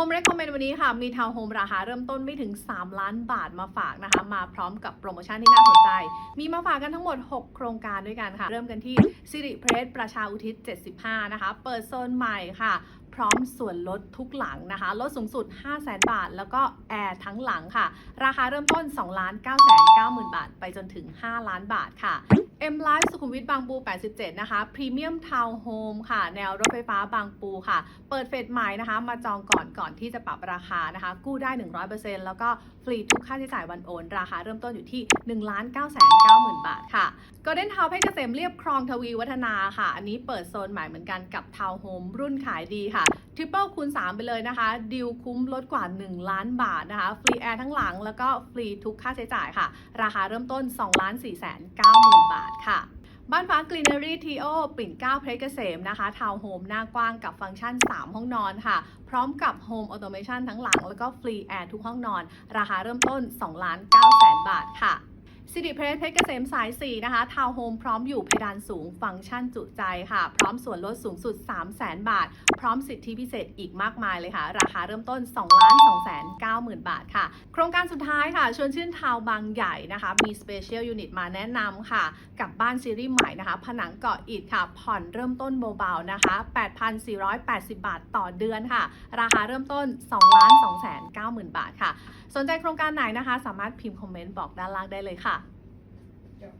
Home Recommend วันนี้ค่ะ มีทาวน์โฮมราคาเริ่มต้นไม่ถึง 3 ล้านบาทมาฝากนะคะ มาพร้อมกับโปรโมชั่นที่น่าสนใจ มีมาฝากกันทั้งหมด 6 โครงการด้วยกันค่ะ เริ่มกันที่สิริเพรสประชาอุทิศ 75 นะคะ เปิดโซนใหม่ค่ะ พร้อมส่วนลดทุกหลังนะคะ ลดสูงสุด 500,000บาท แล้วก็แอร์ทั้งหลังค่ะ ราคาเริ่มต้น2 9 9 0 0 0 0 บาท ไปจนถึง 5 ล้านบาทค่ะ M Life สุขุมวิทบางปู 87 นะคะ พรีเมียมทาวน์โฮมค่ะ แนวรถไฟฟ้าบางปูค่ะ เปิดเฟสใหม่นะคะ มาจองก่อนก่อนที่จะปรับราคานะคะ กู้ได้ 100%แล้วก็ฟรีทุกค่าใช้จ่ายวันโอน ราคาเริ่มต้นอยู่ที่ 1 9 9 9 0 0 0 บาทค่ะ Golden Town เพชรเกษมเรียบคลองทวีวัฒนาค่ะ อันนี้เปิดโซนใหม่เหมือนกันกับทาวน์โฮมรุ่นขายดีค่ะทริปเปิลคูณ 3 ไปเลยนะคะ ดิวคุ้มลดกว่า 1 ล้านบาทนะคะ ฟรีแอร์ทั้งหลังแล้วก็ฟรีทุกค่าใช้จ่ายค่ะ ราคาเริ่มต้น 2 4 9 0 0 0 0 บาทค่ะบ้านฟ้ากรีเนอรี่ทีโอปิ่นเก้าเพชรเกษมนะคะทาวน์โฮมหน้ากว้างกับฟังก์ชัน 3 ห้องนอนค่ะ พร้อมกับโฮมออโตเมชันทั้งหลัง แล้วก็ฟรีแอร์ทุกห้องนอน ราคาเริ่มต้น 2 ล้าน9แสนบาทค่ะ สิริเพชรเพชรเกษมสาย 4 นะคะ ทาวน์โฮมพร้อมอยู่เพดานสูงฟังก์ชันจุใจค่ะ พร้อมส่วนลดสูงสุด 3 0 0 0 0 0 บาท พร้อมสิทธิพิเศษอีกมากมายเลยค่ะ ราคาเริ่มต้น2ล้าน2แสน9หมื่นบาทค่ะ โครงการสุดท้ายค่ะ ชวนชื่นทาวน์บางใหญ่นะคะ มีสเปเชียลยูนิตมาแนะนำค่ะ กับบ้านซีรีส์ใหม่นะคะ ผนังเกาะอิฐค่ะ ผ่อนเริ่มต้นเบาๆนะคะ 8,480 บาทต่อเดือนค่ะ ราคาเริ่มต้น2ล้าน2แสน9หมื่นบาทค่ะ สนใจโครงการไหนนะคะ สามารถพิมพ์คอมเมนต์บอกด้านล่างได้เลยค่ะ Ya.